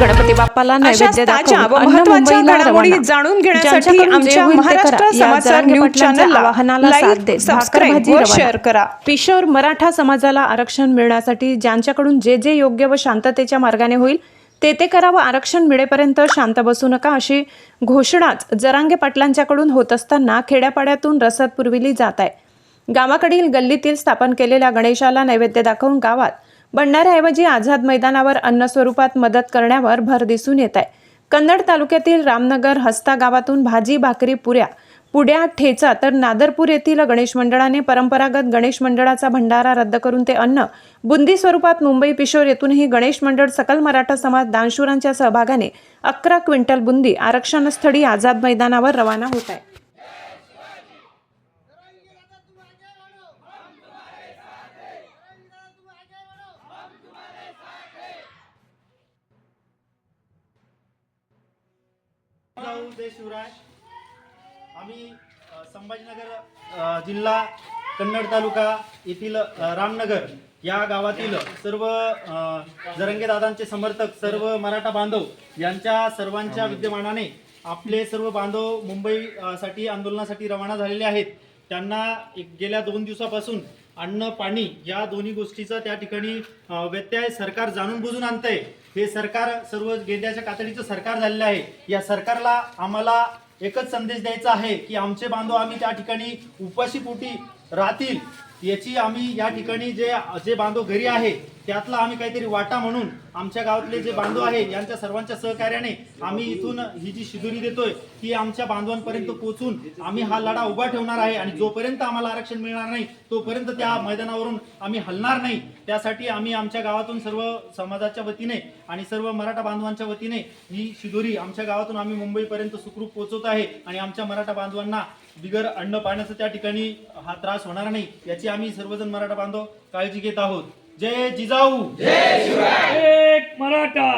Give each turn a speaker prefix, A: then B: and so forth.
A: गणपती बाप्पाला नैवेद्य
B: घडामोडी. जाणून घेण्यासाठी आमच्या महाराष्ट्र समाचार न्यूज चॅनलला लाईक, सबस्क्राईब व शेअर. करा.
A: पिशोर मराठा समाजाला आरक्षण मिळण्यासाठी ज्यांच्याकडून जे जे योग्य व शांततेच्या मार्गाने होईल ते ते करा व आरक्षण मिळेपर्यंत शांत बसू नका अशी घोषणाच जरांगे पाटलांच्याकडून होत असताना खेड्यापाड्यातून रसद पुरविली जात आहे गावाकडील गल्लीतील स्थापन केलेल्या गणेशाला नैवेद्य दाखवून गावात भंडाऱ्याऐवजी आझाद मैदानावर अन्न स्वरूपात मदत करण्यावर भर दिसून येत आहे. कन्नड तालुक्यातील रामनगर हस्ता गावातून भाजी भाकरी पुऱ्या पुड्या ठेचा तर नादरपूर येथील गणेश मंडळाने परंपरागत गणेश मंडळाचा भंडारा रद्द करून ते अन्न बुंदी स्वरूपात मुंबई पिशोर येथूनही गणेश मंडळ सकल मराठा समाज दानशूरांच्या सहभागाने अकरा क्विंटल बुंदी आरक्षणस्थळी आझाद मैदानावर रवाना होत आहे.
C: जाऊ जय शिवराय आम्ही संभाजीनगर जिल्हा कन्नड तालुका येथील रामनगर या गावातील सर्व दादांचे समर्थक सर्व मराठा बांधव यांच्या सर्वांच्या विद्यमानाने आपले सर्व बांधव मुंबई अ, साठी आंदोलनासाठी रवाना झालेले आहेत. त्यांना एक गेल्या दोन दिवसापासून अन्न पाणी या दोन्ही गोष्टीचा त्या ठिकाणी व्यत्यय सरकार जाणून बुजून आणतंय. हे सरकार सर्व गेंड्याच्या कातडीचं सरकार झालेलं आहे. या सरकारला आम्हाला एकच संदेश द्यायचा आहे की आमचे बांधव आम्ही त्या ठिकाणी उपाशीपोटी राहतील. याची आम्ही या ठिकाणी जे जे बांधव घरी आहे त्यातला आम्ही काहीतरी वाटा म्हणून आमच्या गावातले जे बांधव आहे यांच्या सर्वांच्या सहकार्याने आम्ही इथून ही जी शिदुरी देतोय ती आमच्या बांधवांपर्यंत पोहोचून आम्ही हा लढा उभा ठेवणार आहे आणि जोपर्यंत आम्हाला आरक्षण मिळणार नाही तोपर्यंत त्या मैदानावरून आम्ही हलणार नाही. त्यासाठी आम्ही आमच्या गावातून सर्व समाजाच्या वतीने आणि सर्व मराठा बांधवांच्या वतीने ही शिदोरी आमच्या गावातून आम्ही मुंबईपर्यंत सुखरूप पोहोचवत आहे आणि आमच्या मराठा बांधवांना बिगर अन्न पाण्याचा त्या ठिकाणी हा त्रास होणार नाही याची आम्ही सर्वजण मराठा बांधव काळजी घेत आहोत. जय जिजाऊ.
D: एक मराठा.